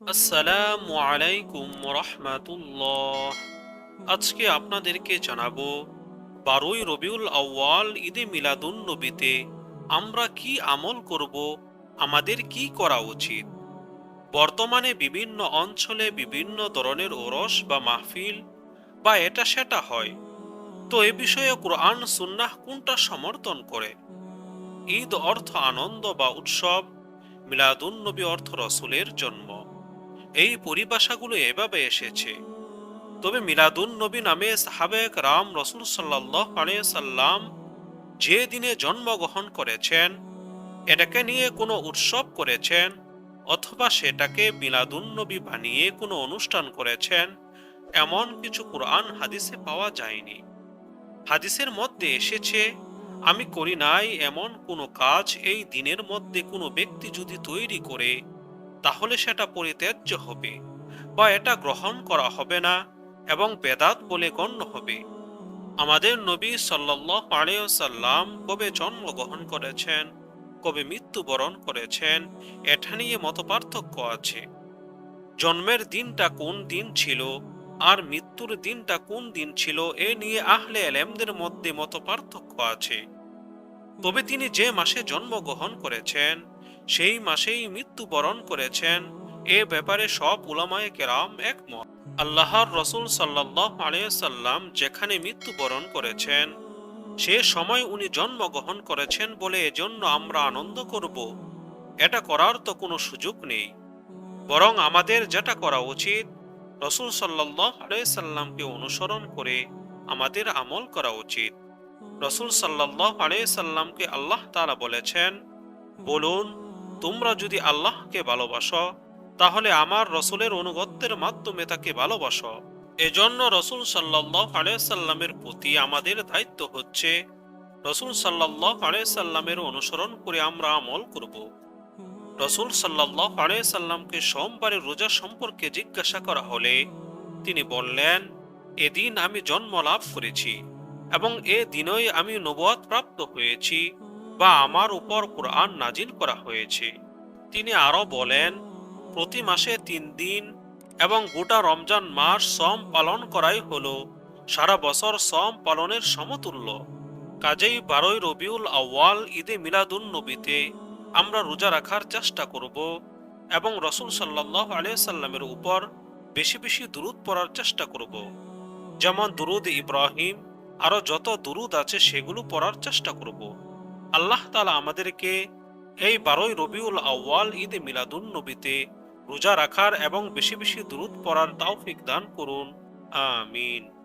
আসসালামু আলাইকুম রহমাতুল্লাহ আজকে আপনাদেরকে জানাব, বারোই রবিউল আউয়াল ঈদে মিলাদুন নবীতে আমরা কি আমল করব, আমাদের কি করা উচিত? বর্তমানে বিভিন্ন অঞ্চলে বিভিন্ন ধরনের ওরস বা মাহফিল বা এটা সেটা হয়। তো এ বিষয়ে কোরআন, সুন্নাহ কোনটা সমর্থন করে? ঈদ অর্থ আনন্দ বা উৎসব, মিলাদুন নবী অর্থ রসুলের জন্ম। এই পরিভাষাগুলো এভাবে এসেছে। তবে মিলাদুন নবী নামে সাহাবেক রাম রসুল সাল্লাহ সাল্লাম যে দিনে জন্মগ্রহণ করেছেন, এটাকে নিয়ে কোনো উৎসব করেছেন অথবা সেটাকে মিলাদুন নবী বানিয়ে কোনো অনুষ্ঠান করেছেন, এমন কিছু কোরআন হাদিসে পাওয়া যায়নি। হাদিসের মধ্যে এসেছে, আমি করি নাই এমন কোনো কাজ এই দিনের মধ্যে কোনো ব্যক্তি যদি তৈরি করে তাহলে সেটা পরিত্যাজ্য হবে, বা এটা গ্রহণ করা হবে না, এবং বেদাত বলে গণ্য হবে। আমাদের নবী সাল্লাহ সাল্লাম কবে জন্মগ্রহণ করেছেন, কবে মৃত্যুবরণ করেছেন, এটা নিয়ে মত পার্থক্য আছে। জন্মের দিনটা কোন দিন ছিল, আর মৃত্যুর দিনটা কোন দিন ছিল, এ নিয়ে আহলে এলেমদের মধ্যে মত পার্থক্য আছে। তবে তিনি যে মাসে জন্মগ্রহণ করেছেন সেই মাসেই মৃত্যুবরণ করেছেন। এ ব্যাপারে সব উলামায়ে কেরাম একমত। আল্লাহর রসুল সাল্লাহ আলিয়াল্লাম যেখানে মৃত্যুবরণ করেছেন, সে সময় উনি জন্মগ্রহণ করেছেন বলে এজন্য আমরা আনন্দ করব। এটা করার তো কোনো সুযোগ নেই। বরং আমাদের যেটা করা উচিত, রসুল সাল্লাহ আলাইসাল্লামকে অনুসরণ করে আমাদের আমল করা উচিত। রসুল সাল্লাহ আলাইসাল্লামকে আল্লাহ তালা বলেছেন, বলুন তোমরা যদি আল্লাহকে ভালোবাসো, তাহলে আমার রসুলের অনুগত্যের মাধ্যমে তাকে ভালোবাসো। এজন্য রসুল সাল্লাহ আলাইসাল্লামের প্রতি আমাদের দায়িত্ব হচ্ছে, রসুল সাল্লাহ আলাইসাল্লামের অনুসরণ করে আমরা আমল করব। রসুল সাল্লাহ আলাইসাল্লামকে সোমবারের রোজা সম্পর্কে জিজ্ঞাসা করা হলে তিনি বললেন, এদিন আমি জন্ম লাভ করেছি এবং এ দিনই আমি নবুয়াত প্রাপ্ত হয়েছি। বা আমার উপর কোরআন নাজিল করা হয়েছে। তিনি আরও বলেন, প্রতি মাসে তিন দিন এবং গোটা রমজান মাস সম পালন করাই হলো, সারা বছর সম পালনের সমতুল্য। কাজেই বারোই রবিউল আউয়াল ঈদে মিলাদুন নবীতে আমরা রোজা রাখার চেষ্টা করব এবং রসুল সাল্লাহ আলিয়াল্লামের উপর বেশি বেশি দুরুদ পড়ার চেষ্টা করব। যেমন দুরুদ ইব্রাহিম, আরও যত দুরুদ আছে সেগুলো পড়ার চেষ্টা করব। আল্লাহ তালা আমাদেরকে এই বারোই রবিউল আউয়াল ঈদ মিলাদুন নবীতে রোজা রাখার এবং বেশি বেশি দূরত পড়ার তাওফিক দান করুন। আমিন।